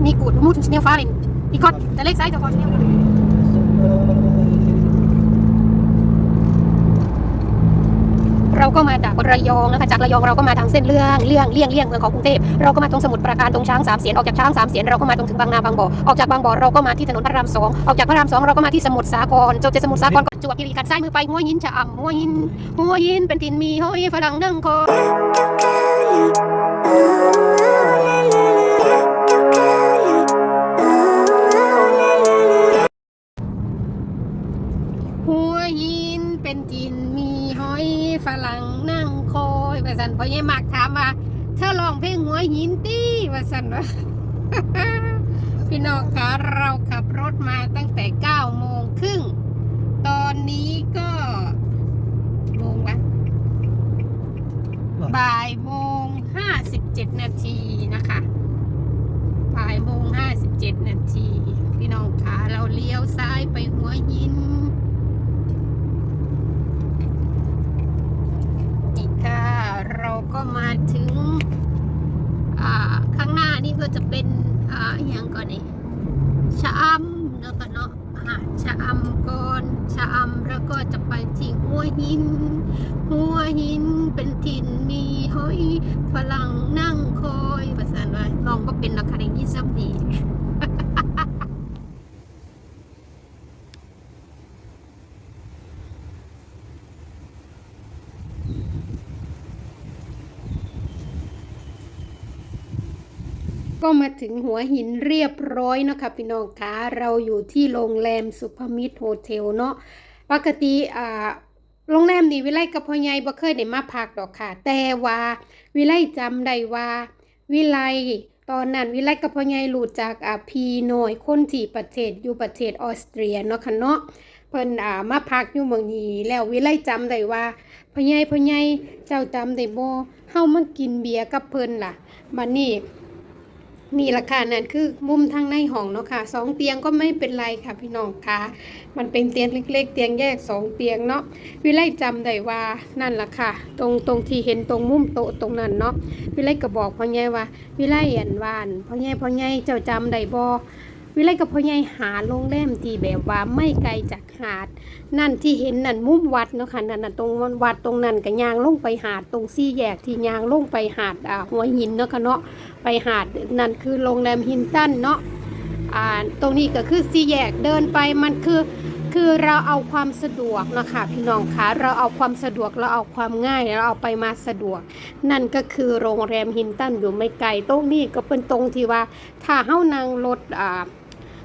Hat nicht gut. Du musst schnell fahren. Die Gott, der legt Seite vor schnell. เราก็มาจากระยองนะคะจากระยองเราก็มาทางเส้นเรื่องเลี่ยงเลี่ยงเลี่ยงเมืองของกรุงเทพเราก็มาตรงสมุทรปราการตรงช้างสามเสียนออกจากช้างสามเสียนเราก็มาตรงถึงบางนาบางบ่อออกจากบางบ่อเราก็มาที่ถนนพระรามสองออกจากพระรามสองเราก็มาที่สมุทรสาครจบจากสมุทรสาครก็จวบคีรีขันธ์ซ้ายมือไปหัวหินชะอำหัวหินหัวหินเป็นถิ่นมีหอยฝรั่งนั่งคอ อยว่าสันพอยี่มักถามว่าเธอลองเพลงหัวหินตี้ว่าสันว่าพี่น้องคะเราขับรถมาตั้งแต่9โมงครึ่งตอนนี้ก็กี่โมงวะบ่ายโมงห้าสิบเจ็ดนาทีนะคะบ่ายโมงห้าสิบเจ็ดนาที พี่น้องคะเราเลี้ยวซ้ายไปหัวหินอีกค่ะ เราก็มาถึงข้างหน้านี่ก็จะเป็นอย่างก่อนนี่ชะอำแล้วก็เนาะหาดชะอำก่อนชะอำแล้วก็จะไปที่หัวหิน หัวหินเป็นถิ่นมีหอยฝรั่งนั่งคอยภาษาว่าลองก็เป็นราคาเองยี่สิบดี ก็มาถึงหัวหินเรียบร้อยนะคะพี่น้องคะเราอยู่ที่โรงแรมสุภมิตรโฮเทลเนาะปกติอ่าโรงแรมนี้วิไลกับพ่อใหญ่บ่เคยได้มาพักดอกค่ะ แต่ว่าวิไลจำได้ว่า วิไลตอนนั้นวิไลกับพ่อใหญ่รู้จักอ่าพีหน่อยคนที่ประเทศอยู่ประเทศออสเตรียเนาะค่ะเนาะเพิ่นอ่ามาพักอยู่เมืองนี้แล้ววิไลจำได้ว่าพ่อใหญ่พ่อใหญ่เจ้าจำได้บ่เฮามากินเบียร์กับเพิ่นล่ะบัดนี้ นี่ราคานั่นคือมุมทางในห้องเนาะค่ะสองเตียงก็ไม่เป็นไรค่ะพี่น้องค่ะมันเป็นเตียงเล็ก ๆ เตียงแยกสองเตียงเนาะวิไลจำได้ว่านั่นล่ะค่ะ ตรงตรงที่เห็นตรงมุมโต๊ะตรงนั้นเนาะวิไลก็บอกพ่อใหญ่ว่า วิไลเห็นวานพ่อใหญ่พ่อใหญ่เจ้าจำได้บ่ วิไลกับพ่อใหญ่หาโรงแรมที่แบบว่าไม่ไกลจากหาด นั่นที่เห็นนั่นมุมวัดเนาะค่ะนั่นน่ะตรงวัดตรงนั้นก็ยางลงไปหาดตรงซี่แยกที่ยางลงไปหาดอ่าหัวหินเนาะค่ะเนาะไปหาดนั่นคือโรงแรมฮินตันเนาะอ่าตรงนี้ก็คือสี่แยกเดินไปมันคือคือเราเอาความสะดวกนะคะพี่น้องคะเราเอาความสะดวกเราเอาความง่ายเราเอาไปมาสะดวก นั่นก็คือโรงแรมฮินตันอยู่ไม่ไกลตรงนี้ก็เป็นตรงที่ว่าถ้าเฮานั่งรถอ่า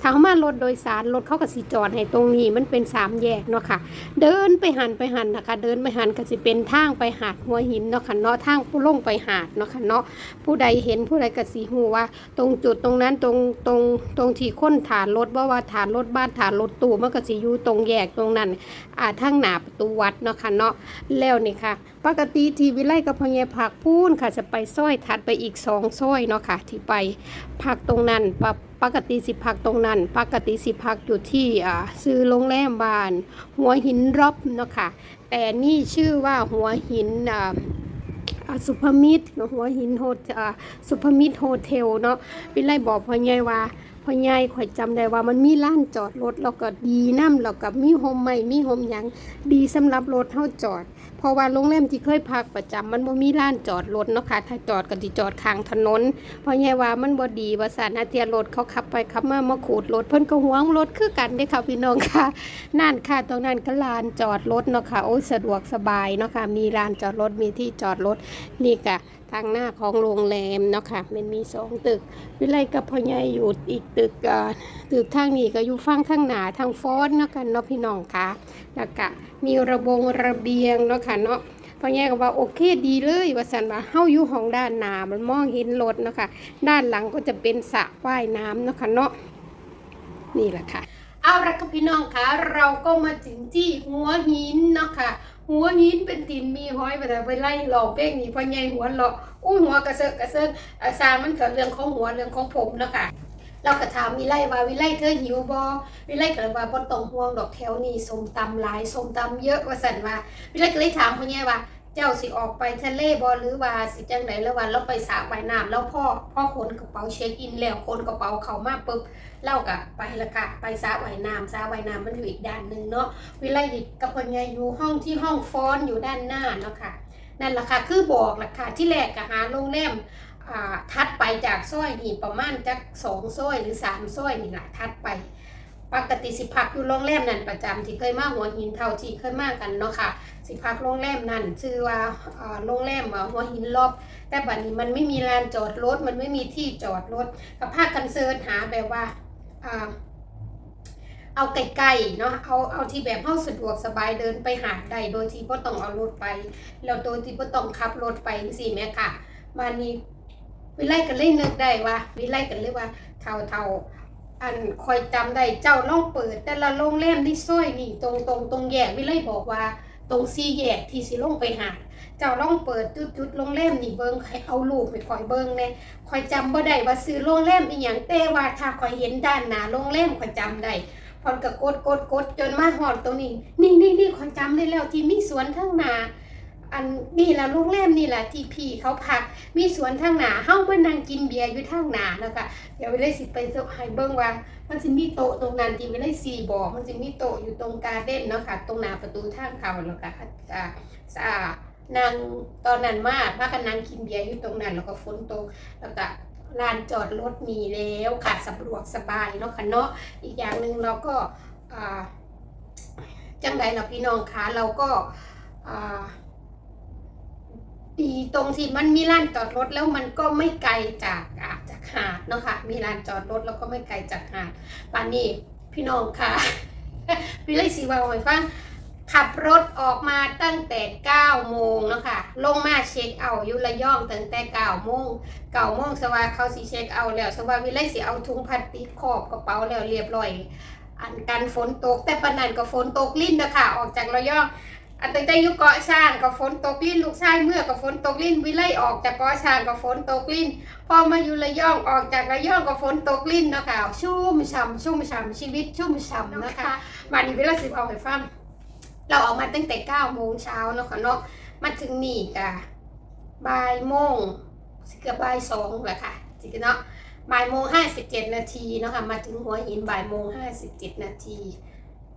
ถ้าเขามารถโดยสารรถเขาก็สิจอดให้ตรงนี้มันเป็นสามแยกเนาะค่ะ เดินไปหันไปหันนะคะ เดินไปหันก็สิเป็นทางไปหาดหัวหินเนาะค่ะเนาะทางผู้ลงไปหาดเนาะค่ะเนาะผู้ใดเห็นผู้ใดก็สิฮู้ว่า ตรงจุดตรงนั้นตรงตรงตรงที่ค้นฐานรถว่าว่าฐานรถบ้านฐานรถตู้มันก็สิอยู่ตรงแยกตรงนั้นอ่าทางหนาประตูวัดเนาะค่ะเนาะแล้วนี่ค่ะ ปกติทีวิไลกับพญาผักพูนค่ะจะไปซ้อยถัดไปอีกสองซ้อยเนาะค่ะที่ไปพักตรงนั้นปะ ปกติสิพักตรงนั้น ปกติสิพักอยู่ที่อ่าซื้อโรงแรมบาน หัวหินรอบเนาะค่ะแต่นี่ชื่อว่าหัวหินอ่าอ่าสุภมิตรหัวหินโฮเทลอ่าสุภมิตรโฮเทลเนาะวิไลบอกพ่อใหญ่ว่าพ่อใหญ่ข่อยจำได้ว่ามันมีร้านจอดรถแล้วก็ดีน้ำแล้วก็มีโฮมใหม่มีโฮมหยังดีสำหรับรถเฮาจอด เพราะว่าโรงแรมที่เคยพักประจำมันบ่มีลานจอดรถเนาะค่ะ ถ้าจอดก็สิจอดข้างถนน เพราะไงว่ามันบ่ดีว่าสารอาเทียรถเขาขับไปขับมามาขูดรถเพิ่นก็หวงรถคือกันเด้ค่ะพี่น้องค่ะ นั่นค่ะตรงนั้นก็ลานจอดรถเนาะค่ะ โอ้สะดวกสบายเนาะค่ะ มีลานจอดรถมีที่จอดรถนี่ค่ะ ทางหน้าของโรงแรมเนาะค่ะมันมีสองตึก วิไลกับพ่อใหญ่อยู่อีกตึกตึกทางนี้ก็อยู่ฝั่งข้างหนาทางฟ้อนเนาะค่ะเนาะพี่น้องค่ะแล้วก็มีระบงระเบียงเนาะค่ะเนาะพ่อแย่ก็ว่าโอเคดีเลยว่าสันว่าเฮาอยู่ห้องด้านหน้ามันมองเห็นรถเนาะค่ะด้านหลังก็จะเป็นสระว่ายน้ำเนาะค่ะเนาะนี่แหละค่ะเอาละครับพี่น้องคะเราก็มาถึงที่หัวหินเนาะค่ะ หัวหินเป็นตินมีห้อยไปแต่ไปไล่หลอกเป้งนี่พ่อใหญ่หัวหลอกอุ้ยหัวกระเซิกกระเซิกอาซางมันเกิดเรื่องของหัวเรื่องของผมนะค่ะเราก็ถามวิไลว่าวิไลเธอหิวบอวิไลก็เลยว่าบนตองห่วงดอกแถวนี้สมตำหลายสมตำเยอะว่าสันว่าวิไลก็เลยถามพ่อใหญ่ว่า เจ้าสิออกไปทะเลบ่หรือว่าสิจังไหนแล้ววันเราไปสระว่น้ำแล้วพ่อพ่อขนกระเป๋าเช็คอินแล้วขนกระเป๋าเขามาปุ๊บเล่ากะไปละกะไปสระว่น้ำสระว่น้ำมันอยู่อีกด้านหนึ่งเนาะวิไลดิกับพ่อใหญ่อยู่ห้องที่ห้องฟ้อนอยู่ด้านหน้าเนาะค่ะนั่นแหละค่ะคือบอกละค่ะที่แรกก็หาโรงแรมอ่าทัดไปจากซอยนี่ประมาณจักสองซอยหรือสามซอยนี่แหละทัดไป ปกติสิพักอยู่โรงแรมนั่นประจำที่เคยมาหัวหินเท่าที่เคยมากันเนาะค่ะ สิพักโรงแรมนั่นชื่อว่าโรงแรมหัวหินรอบแต่บัดนี้มันไม่มีลานจอดรถมันไม่มีที่จอดรถก็พากันเสิร์ชหาแบบว่าอ่าเอาไกลๆเนาะเอาเอาที่แบบเฮาสะดวกสบายเดินไปหาดได้โดยที่บ่ต้องเอารถไปแล้วโดยที่บ่ต้องขับรถไปจังซี่แม่ค่ะมานี้วิไลก็เลยนึกได้ว่าวิไลก็เลยว่าเท่าเท่า อันคอยจำได้เจ้าลองเปิด แต่ละโรงแรมที่ซอยนี่ตรงตรงตรงแยกวิไลบอกว่า ตรงสี่แยกที่สิลงไปหาเจ้าลองเปิดจุดๆโรงแรมนี่เบิ่งให้เอารูปไปคอยเบิ่งแหน่คอยจำบ่ได้ว่าซื้อโรงแรมอีหยังแต่ว่าถ้าคอยเห็นด้านหน้าโรงแรมคอยจำได้พอนก็กดกดกดจนมาหอดตรงนี้ นี่นี่นี่คนจำได้แล้วที่มีสวนข้างหนา อันนี่แหละโรงแรมนี่แหละที่พี่เขาพัก มีสวนทางหนาเฮ้ามานั่งกินเบียร์อยู่ทางหนานะคะเดี๋ยวไปเลยสิไปเซาให้เบิ่งว่ามันจะมีโต๊ะตรงนั้นที่ไปเลยสี่บอกมันจะมีโต๊ะอยู่ตรงการเด้นเนาะค่ะ ตรงหน้าประตูทางเข้าแล้วก็อ่าสะอาดนางตอนนั้นมากพากันนั่งกินเบียร์อยู่ตรงนั้น แล้วก็ฝนตกแล้วก็ลานจอดรถมีแล้วค่ะสะดวกสบายเนาะค่ะเนาะอีกอย่างหนึ่งเราก็อ่าจังใดเราพี่น้องคะเราก็อ่า ดีตรงที่มันมีลานจอดรถแล้วมันก็ไม่ไกลจากอ่าจากหาดเนาะค่ะ มีลานจอดรถแล้วก็ไม่ไกลจากหาดปานนี้พี่น้องคะพี่เลยสีวาไว้ฟังขับรถออกมาตั้งแต่ 9 โมงเนาะค่ะ ลงมาเช็คเอาอยุระย่องตั้งแต่ 9 โมงเก่าโมงสว่าเขาสิเช็คเอาแล้วสว่าวิไลสิเอาถุงพลาสติกขอบกระเป๋าแล้วเรียบร้อย อันกันฝนตกแต่ปนนันก็ฝนตกลิ้นนะคะออกจากระยอง อันตั้งแต่อยุเกาะช้างก็ฝนตกลิ้นลูกชายเมื่อก็ฝนตกลิ้นวิไลออกจากเกาะช้างก็ฝนตกลิ้นพอมาอยู่ระยองออกจากระยองก็ฝนตกลิ้นเนาะคะชุ่มฉ่ำชุ่มฉ่ำชีวิตชุ่มฉ่ำนะคะมานี่วิไลสิเอาให้ฟังเราออกมาตั้งแต่9โมงเช้าเนาะค่ะเนาะมาถึงนี่กะบ่ายโมงสิเกือบบ่ายสองแหละค่ะสิเนาะบ่ายโมงห้าสิบเจ็ดนาทีเนาะค่ะมาถึงหัวหินบ่ายโมงห้าสิบเจ็ดนาที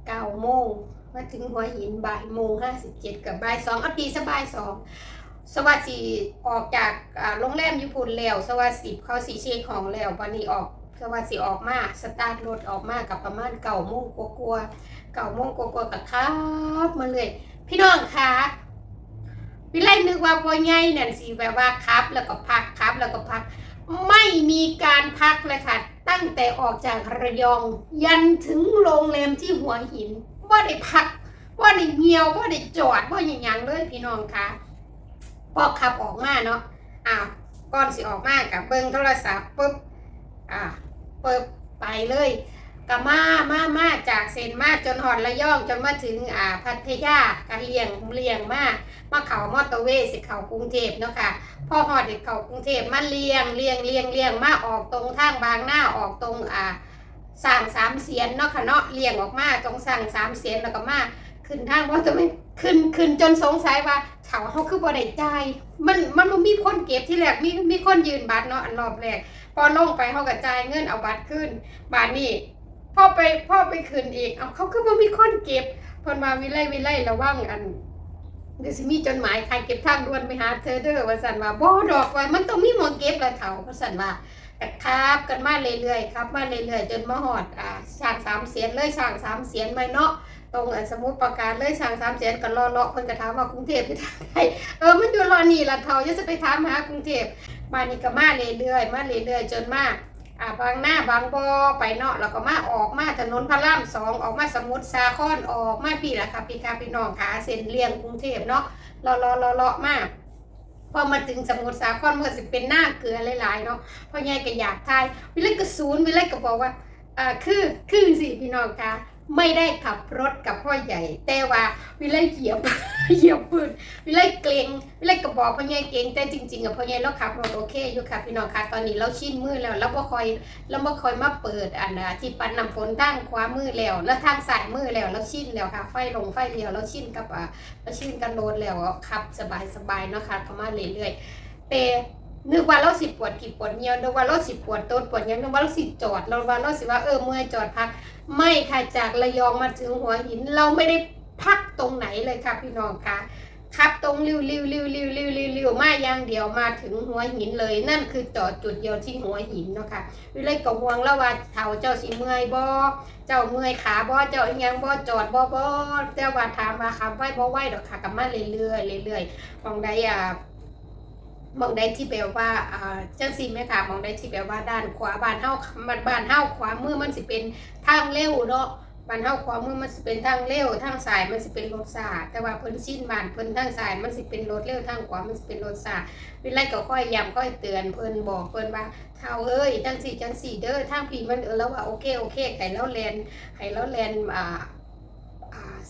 เก้าโมงมาถึงหัวหินบ่ายโมงห้าสิบเจ็ดกับบ่ายสองเอาตีสบายสองสวัสดีออกจากโรงแรมญี่ปุ่นแล้วสวัสดีเขาสีเช็คของแล้ววันนี้ออกสวัสดีออกมาสตาร์ทรถออกมากับประมาณเก้าโมงกลัวๆเก้าโมงกลัวๆกับครับมาเลย พี่น้องคะวิไลนึกว่าพ่อใหญ่นั่นสิแบบว่าครับ แล้วก็พักครับแล้วก็พัก ไม่มีการพักเลยค่ะ ตั้งแต่ออกจากระยอง ยันถึงโรงแรมที่หัวหิน ว่าได้พัก ว่าได้เงียวว่าได้จอดว่าอย่างยังเลยพี่น้องคะพอขับออกมาเนาะอ้าวก่อนสิออกมากับเบิ้งโทรศัพท์ปุ๊บอ่าเปิดไปเลย ก็มามามาจากเซนมาจนหอดระยองจนมาถึงอ่าพัทยาการเลียงเลียงมามาเขามอเตอร์เวย์สิเขากรุงเทพเนาะค่ะพอหอดเด็กเขากรุงเทพมาเลียงเลียงเลียงเลียงมาออกตรงทางบางหน้าออกตรงอ่าสั่งสามเสียนเนาะค่ะเนาะเลียงออกมาตรงสั่งสามเสียนแล้วก็มาขึ้นทางว่าจะไม่ขึ้นขึ้นจนสงสัยว่าเถาเขาคือบ่ได้จ่ายมันมันมีคนเก็บที่แรกมีมีคนยืนบัตรเนาะอันรอบแรกพอลงไปเขาก็จ่ายเงินเอาบัตรขึ้นบาทนี้ พ่อไปพ่อไปขึ้นอีกเอาเขาคือบ่มีคนเก็บพิ่นมาวิไลวิไลระวังอันเดี๋ยวสิมีจดหมายใครเก็บทางด่วนไปหาเธอเด้อว่าสันว่าบ่ดอกว่ามันต้องมีหมองเก็บละเถาว่าสันว่าครับกันมาเรื่อยๆครับมาเรื่อยๆจนมาหอดอ่าช่างสามเสียนเลยช่างสามเสียนไปเนาะตรงสมุดประการเลยช่างสามเสียนก็รอเลาะเพิ่นก็ถามว่ากรุงเทพไปทางไหนเออมันอยู่รอนี่ละเถาจะไปถามหากรุงเทพมานี่ก็มาเรื่อยๆมาเรื่อยๆจนมา อ่าบางหน้าบางบอไปเนาะแล้วก็มาออกมาถนนพระรามสองออกมาสมุทรสาครออกมาพี่ละค่ะพี่ค่ะพี่น้องขาเส้นเลี่ยงกรุงเทพเนาะรอรอรอรอมากพอมาถึงสมุทรสาครมันก็สิเป็นหน้าเกลือหลายๆเนาะพ่อใหญ่ก็อยากทายวิไลก็ศูนย์วิไลก็บอกว่าอ่าคือคือสิพี่น้องค่ะ ไม่ได้ขับรถกับพ่อใหญ่ แต่ว่าวิไลเหยียบเหยียบปืนวิไลเกรงวิไลกระบอกพ่อใหญ่เกรงแต่จริงๆกับพ่อใหญ่เราขับรถโอเคอยู่ค่ะพี่น้องค่ะตอนนี้เราชินมือแล้วเราบ่คอยเราบ่คอยมาเปิดอันนะที่ปันน้ำฝนทางขวามือแล้ว แล้วทางซ้ายมือแล้วเราชินแล้วค่ะไฟลงไฟเลี้ยวเราชินกับอ่าเราชินกันโรดแล้วขับสบายๆเนาะค่ะเข้ามาเรื่อยๆแต่ นึกว่าเราสิปวดกี่ปวดเหี่ยวนึกว่าเราสิปวดต้นปวดหยังนึกว่าเราสิจอดเราว่าเราสิว่าเออเมื่อยจอดพัก ไม่ค่ะจากระยองมาถึงหัวหิน เราไม่ได้พักตรงไหนเลยค่ะพี่น้องคะขับตรงริ้วริ้วริ้วริ้วริ้วริ้วริ้วมาอย่างเดียวมาถึงหัวหินเลย นั่นคือจอดจุดเดียวที่หัวหินเนาะค่ะวิเลยก็ห่วงแล้วว่าเฒ่าเจ้าสิเมื่อยบ่เจ้าเมื่อยขาบ่เจ้าอียังบ่จอดบ่บ่แต่ว่าถามว่าขับไหวบ่ไหวดอกค่ะกับมาเรื่อยๆเรื่อยๆมองใดอะ มองได้ที่แปลว่าอ่าจังซี่แม่ค่ะมองได้ที่แปลว่าด้านขวาบ้านเฮาบ้านบ้านเฮาขวามือมันสิเป็นทางเร็วเนาะบ้านเฮาขวามือมันสิเป็นทางเร็วทางซ้ายมันสิเป็นรถซาแต่ว่าเพิ่นชินบ้านเพิ่นทางซ้ายมันสิเป็นรถเร็วทางขวามันสิเป็นรถซาวิไลก็ค่อยย้ำค่อยเตือนเพิ่นบอกเพิ่นว่าเฒ่าเอ้ยจังซี่จังซี่เด้อทางพี่มันเออแล้วว่าโอเคโอเคให้แล้วแลนให้แล้วแลนอ่อ่า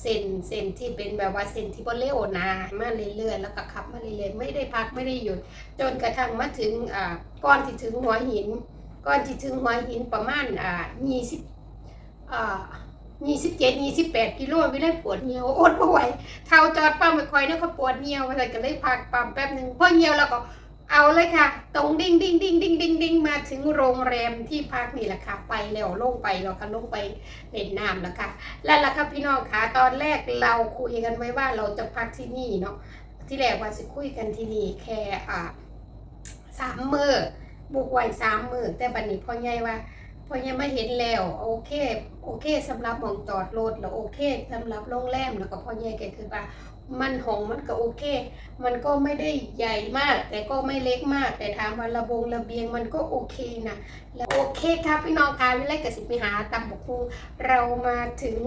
เส้นเส้นที่เป็นแบบว่าเส้นที่บ่เร็วนะมาเรื่อยๆแล้วก็ขับมาเรื่อยๆไม่ได้พักไม่ได้หยุด จนกระทั่งมาถึงอ่าก่อนที่ถึงหัวหินก่อนที่ถึงหัวหินประมาณอ่า20อ่า27 28กิโลวิเลยปวดเหี่ยวอดบ่ไหวเท้าจอดปั๊มไม่ค่อยนะเขาปวดเหี่ยวอะไรก็เลยพักปั๊มแป๊บหนึงพอเหี่ยวแล้วก็ เอาเลยค่ะ ตรงดิ่งดิ่งดิ่งดิ่งดิ่งดิ่งมาถึงโรงแรมที่พักนี่แหละค่ะ ไปแล้วลงไปแล้วค่ะลงไปเล่นน้ำแล้วค่ะ และล่ะครับพี่น้องคะตอนแรกเราคุยกันไว้ว่าเราจะพักที่นี่เนาะที่แรกว่าจะคุยกันที่นี่แค่อ่าสามมือบุกไว้สามมือแต่บัดนี้พ่อใหญ่ว่าพ่อใหญ่มาเห็นแล้วโอเคโอเคสำหรับหมองจอดรถแล้วโอเคสำหรับโรงแรมแล้วก็พ่อใหญ่ก็คือว่า มันหงมันก็โอเค มันก็ไม่ได้ใหญ่มาก แต่ก็ไม่เล็กมาก แต่ถามว่าระบงระเบียงมันก็โอเคนะแล้วโอเคครับพี่น้องคะวิไลกสิไปหาตำบกคูเรามาถึง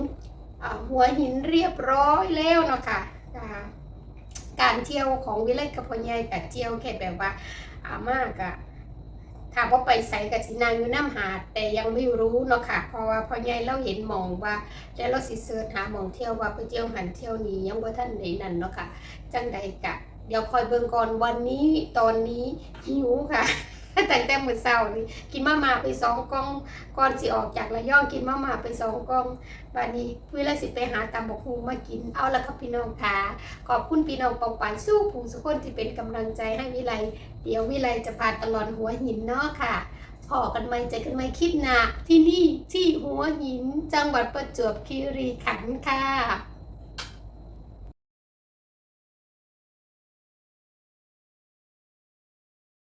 หัวหินเรียบร้อยแล้วเนาะค่ะอ่าการเที่ยวของวิไลกับพ่อใหญ่กับเที่ยวแค่แบบว่าอามากอะ ถ้าว่าไปใส่กับสินางอยู่น้ำหาดแต่ยังไม่รู้เนาะค่ะ เพราะว่าพ่อใหญ่เราเห็นมองว่าแล้วเราสิเสิร์ชหามองเที่ยวว่าไปเที่ยวหันเที่ยวนี้ยังว่าท่านไหนนั่นเนาะค่ะ จังใดกะเดี๋ยวคอยเบิ่งก่อนวันนี้ตอนนี้หิวค่ะ แต่แต่มื้อเช้านี่กินมาม่าไปสองกล่องก่อนสิออกจากระยองกินมาม่าไปสองกล่องวันนี้เวลาสิไปหาตำบกฮูมากินเอาละครับพี่น้องค่ะขอบคุณพี่น้องปองปายสู้ผู้สุคนที่เป็นกำลังใจให้วิไลเดี๋ยววิไลจะพาตลอดหัวหินเนาะค่ะพอกันไหมเจอกันไหมคลิปหน้าที่นี่ที่หัวหินจังหวัดประจวบคีรีขันธ์ค่ะ